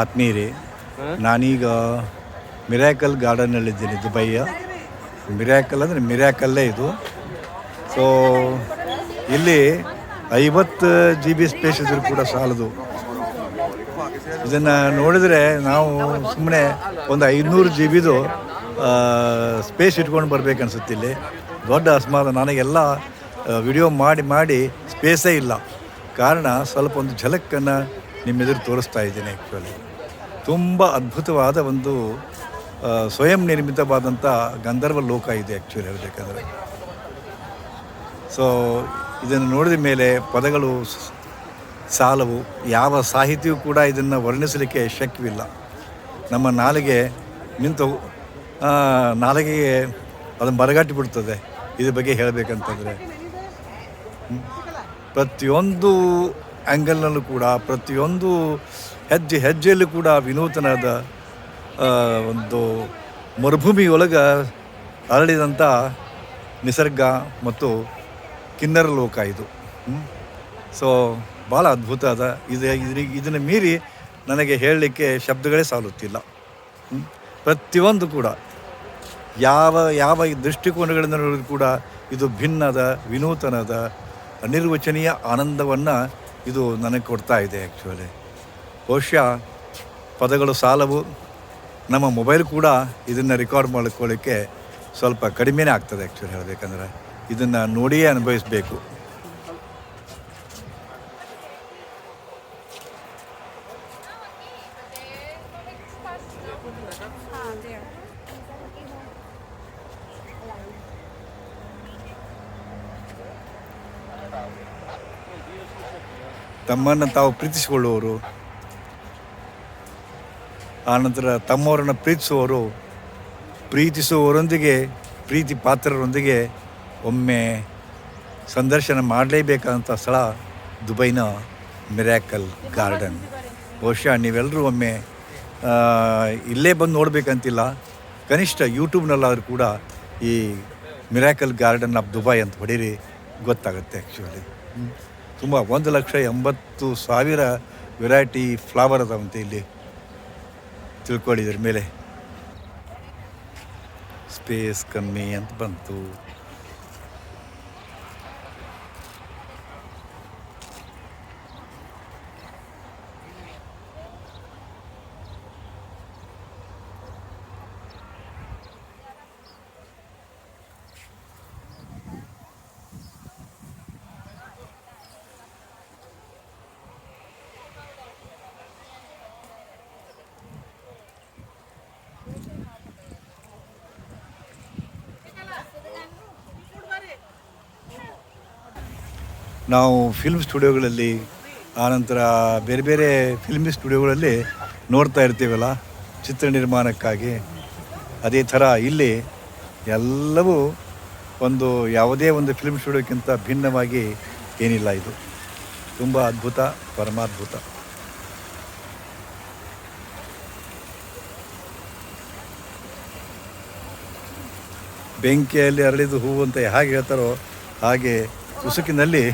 ಆತ್ಮೀಯರೇ, ನಾನೀಗ miracle ಗಾರ್ಡನ್ನಲ್ಲಿದ್ದೀನಿ ದುಬೈಯ. Miracle ಅಂದರೆ ಮಿರಾಕಲ್ಲೇ ಇದು. ಸೊ ಇಲ್ಲಿ ಐವತ್ತು ಜಿ ಬಿ ಸ್ಪೇಸ್ ಇದ್ರೂ ಕೂಡ ಸಾಲದು. ಇದನ್ನು ನೋಡಿದರೆ ನಾವು ಸುಮ್ಮನೆ ಒಂದು ಐನೂರು ಜಿ ಬಿದು ಸ್ಪೇಸ್ ಇಟ್ಕೊಂಡು ಬರ್ಬೇಕು ಅನ್ಸುತ್ತೆ ಇಲ್ಲಿ. ದೊಡ್ಡ ಅಸ್ಮಾದ ನನಗೆಲ್ಲ ವಿಡಿಯೋ ಮಾಡಿ ಮಾಡಿ ಸ್ಪೇಸೇ ಇಲ್ಲ. ಕಾರಣ ಸ್ವಲ್ಪ ಒಂದು ಝಲಕ್ಕನ್ನು ನಿಮ್ಮೆದುರು ತೋರಿಸ್ತಾ ಇದ್ದೀನಿ ಆ್ಯಕ್ಚುಲಿ ತುಂಬ ಅದ್ಭುತವಾದ ಒಂದು ಸ್ವಯಂ ನಿರ್ಮಿತವಾದಂಥ ಗಂಧರ್ವ ಲೋಕ ಇದೆ ಆ್ಯಕ್ಚುಲಿ ಹೇಳಬೇಕಂದ್ರೆ. ಸೊ ಇದನ್ನು ನೋಡಿದ ಮೇಲೆ ಪದಗಳು ಸಾಲವು, ಯಾವ ಸಾಹಿತಿಯೂ ಕೂಡ ಇದನ್ನು ವರ್ಣಿಸಲಿಕ್ಕೆ ಶಕ್ಯವಿಲ್ಲ. ನಮ್ಮ ನಾಲಿಗೆ ನಿಂತು ನಾಲಿಗೆಗೆ ಅದನ್ನು ಬರಗಟ್ಟಿ ಬಿಡ್ತದೆ, ಇದ್ರ ಬಗ್ಗೆ ಹೇಳಬೇಕಂತಂದರೆ. ಪ್ರತಿಯೊಂದು ಆ್ಯಂಗಲ್ನಲ್ಲೂ ಕೂಡ, ಪ್ರತಿಯೊಂದು ಹೆಜ್ಜೆ ಹೆಜ್ಜೆಯಲ್ಲೂ ಕೂಡ ವಿನೂತನದ ಒಂದು ಮರುಭೂಮಿಯೊಳಗೆ ಅರಳಿದಂಥ ನಿಸರ್ಗ ಮತ್ತು ಕಿನ್ನರ ಲೋಕ ಇದು. ಸೊ ಭಾಳ ಅದ್ಭುತ ಅದ. ಇದು ಇದನ್ನು ಮೀರಿ ನನಗೆ ಹೇಳಲಿಕ್ಕೆ ಶಬ್ದಗಳೇ ಸಾಲುತ್ತಿಲ್ಲ. ಪ್ರತಿಯೊಂದು ಕೂಡ, ಯಾವ ಯಾವ ದೃಷ್ಟಿಕೋನಗಳಿಂದ ನೋಡಿದ್ರು ಕೂಡ ಇದು ಭಿನ್ನದ, ವಿನೂತನದ, ಅನಿರ್ವಚನೀಯ ಆನಂದವನ್ನು ಇದು ನನಗೆ ಕೊಡ್ತಾ ಇದೆ ಆ್ಯಕ್ಚುಲಿ ಬಹುಶಃ ಪದಗಳು ಸಾಲವು ನಮ್ಮ ಮೊಬೈಲ್ ಕೂಡ ಇದನ್ನು ರೆಕಾರ್ಡ್ ಮಾಡ್ಕೊಳ್ಳಿಕ್ಕೆ ಸ್ವಲ್ಪ ಕಡಿಮೆನೇ ಆಗ್ತದೆ ಆ್ಯಕ್ಚುಲಿ ಹೇಳಬೇಕಂದ್ರೆ. ಇದನ್ನು ನೋಡಿಯೇ ಅನುಭವಿಸಬೇಕು. ತಮ್ಮನ್ನು ತಾವು ಪ್ರೀತಿಸಿಕೊಳ್ಳುವವರು ಆನಂತರ ತಮ್ಮವರನ್ನು ಪ್ರೀತಿಸುವವರು, ಪ್ರೀತಿಸುವವರೊಂದಿಗೆ, ಪ್ರೀತಿ ಪಾತ್ರರೊಂದಿಗೆ ಒಮ್ಮೆ ಸಂದರ್ಶನ ಮಾಡಲೇಬೇಕಾದಂಥ ಸ್ಥಳ ದುಬೈನ ಮಿರಾಕಲ್ ಗಾರ್ಡನ್. ಬಹುಶಃ ನೀವೆಲ್ಲರೂ ಒಮ್ಮೆ ಇಲ್ಲೇ ಬಂದು ನೋಡಬೇಕಂತಿಲ್ಲ. ಕನಿಷ್ಠ ಯೂಟ್ಯೂಬ್ನಲ್ಲಾದರೂ ಕೂಡ ಈ ಮಿರಾಕಲ್ ಗಾರ್ಡನ್ ಆಫ್ ದುಬೈ ಅಂತ ಹೊಡೀರಿ ಗೊತ್ತಾಗುತ್ತೆ ಆ್ಯಕ್ಚುಲಿ ತುಂಬ ಒಂದು ಲಕ್ಷ ಎಂಬತ್ತು ಸಾವಿರ ವೆರೈಟಿ ಫ್ಲವರ್ ಅದಾವಂತೆ ಇಲ್ಲಿ. ತಿಳ್ಕೊಳ್ಳಿ ಇದ್ರ ಮೇಲೆ. ಸ್ಪೇಸ್ ಕಮ್ಮಿ ಅಂತ ಬಂತು. ನಾವು ಫಿಲ್ಮ್ ಸ್ಟುಡಿಯೋಗಳಲ್ಲಿ ಆನಂತರ ಬೇರೆ ಬೇರೆ ಫಿಲ್ಮ್ ಸ್ಟುಡಿಯೋಗಳಲ್ಲಿ ನೋಡ್ತಾ ಇರ್ತೀವಲ್ಲ, ಚಿತ್ರ ನಿರ್ಮಾಣಕ್ಕಾಗಿ. ಅದೇ ಥರ ಇಲ್ಲಿ ಎಲ್ಲವೂ ಒಂದು, ಯಾವುದೇ ಒಂದು ಫಿಲ್ಮ್ ಸ್ಟುಡಿಯೋಕ್ಕಿಂತ ಭಿನ್ನವಾಗಿ ಏನಿಲ್ಲ ಇದು. ತುಂಬ ಅದ್ಭುತ, ಪರಮಾದ್ಭುತ. ಬೆಂಕಿಯಲ್ಲಿ ಅರಳಿದ ಹೂವು ಅಂತ ಹೇಗೆ ಹೇಳ್ತಾರೋ ಹಾಗೆ ಉಸುಕಿನಲ್ಲಿ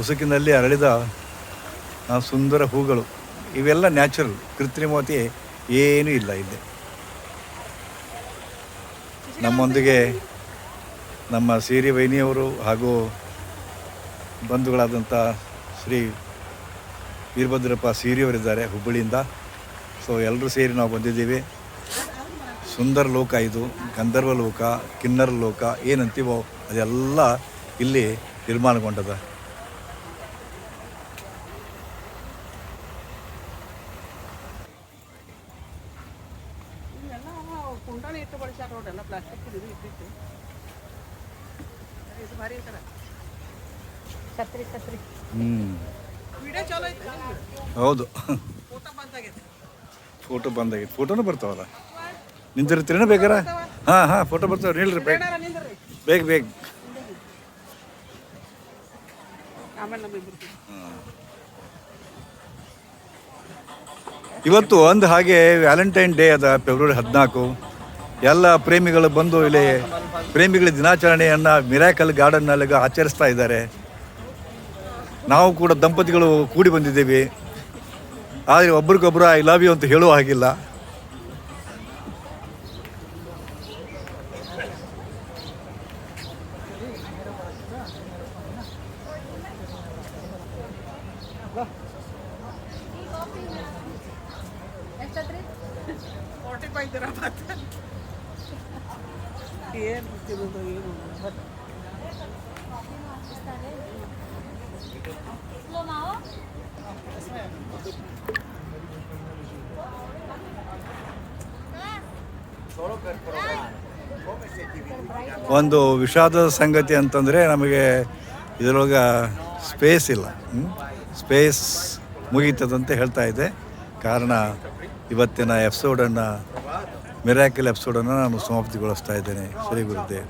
ಉಸುಕಿನಲ್ಲಿ ಅರಳಿದ ಸುಂದರ ಹೂಗಳು, ಇವೆಲ್ಲ ನ್ಯಾಚುರಲ್ ಕೃತ್ರಿಮತೆ ಏನೂ ಇಲ್ಲ ಇಲ್ಲಿ. ನಮ್ಮೊಂದಿಗೆ ನಮ್ಮ ಸಿರಿ ವೈನಿಯವರು ಹಾಗೂ ಬಂಧುಗಳಾದಂಥ ಶ್ರೀ ವೀರಭದ್ರಪ್ಪ ಸೀರಿಯವರಿದ್ದಾರೆ ಹುಬ್ಬಳ್ಳಿಯಿಂದ. ಸೊ ಎಲ್ಲರೂ ಸೇರಿ ನಾವು ಬಂದಿದ್ದೀವಿ. ಸುಂದರ ಲೋಕ ಇದು, ಗಂಧರ್ವ ಲೋಕ, ಕಿನ್ನರ ಲೋಕ, ಏನಂತೀವೋ ಅದೆಲ್ಲ ಇಲ್ಲಿ ನಿರ್ಮಾಣಗೊಂಡದ. ಕುಂಟಾನೆ ಇಟ್ಟು ಬಳಸ್ಯಾರ ನೋಡ್ರಿ ಪ್ಲಾಸ್ಟಿಕ್ ಇದು ಇಟ್ಟಿತ್ತು. ಇದು ಭಾರಿ ಐತಲ್ಲ. ಛತ್ರಿ ಛತ್ರಿ. ಹ್ಞೂ ವಿಡಿಯೋ ಚಲೋ ಐತೆ ಹೌದು. ಫೋಟೋ ಬಂದಾಗೈತೆ. ಫೋಟೋ ಬಂದಾಗಿತ್ತು ಫೋಟೋನು ಬರ್ತಾವಲ್ಲ? ನಿಂತಿರ್ತೀರೇನ ಬೇಕಾರ? ಹಾಂ ಹಾಂ ಫೋಟೋ ಬರ್ತಾವೆ. ನಿಲ್ರಿ ಬೇಗ. ಬೇಗ ಬೇಗ. ಇವತ್ತು ಒಂದು ಹಾಗೆ ವ್ಯಾಲೆಂಟೈನ್ ಡೇ ಅದ ಫೆಬ್ರವರಿ ಹದಿನಾಲ್ಕು. ಎಲ್ಲ ಪ್ರೇಮಿಗಳು ಬಂದು ಇಲ್ಲಿ ಪ್ರೇಮಿಗಳ ದಿನಾಚರಣೆಯನ್ನು ಮಿರಾಕಲ್ ಗಾರ್ಡನ್ನಲ್ಲಿ ಆಚರಿಸ್ತಾ ಇದ್ದಾರೆ. ನಾವು ಕೂಡ ದಂಪತಿಗಳು ಕೂಡಿ ಬಂದಿದ್ದೀವಿ. ಆದರೆ ಒಬ್ರಿಗೊಬ್ಬರು ಐ ಲವ್ ಯು ಅಂತ ಹೇಳುವ ಹಾಗಿಲ್ಲ. ಮತ್ತೆ ಏನು ತಿನ್ನೋದು ಏನು ಒಂದು ವಿಷಾದದ ಸಂಗತಿ ಅಂತಂದರೆ ನಮಗೆ ಇದರೊಳಗೆ ಸ್ಪೇಸ್ ಇಲ್ಲ ಸ್ಪೇಸ್ ಮುಗೀತದಂತ ಹೇಳ್ತಾ ಇದೆ ಕಾರಣ ಇವತ್ತಿನ ಎಪಿಸೋಡನ್ನು ಮಿರಾಕಲ್ ಎಪಿಸೋಡನ್ನು ನಾನು ಸಮಾಪ್ತಿಗೊಳಿಸ್ತಾ ಇದ್ದೇನೆ ಶ್ರೀ ಗುರುದೇವ್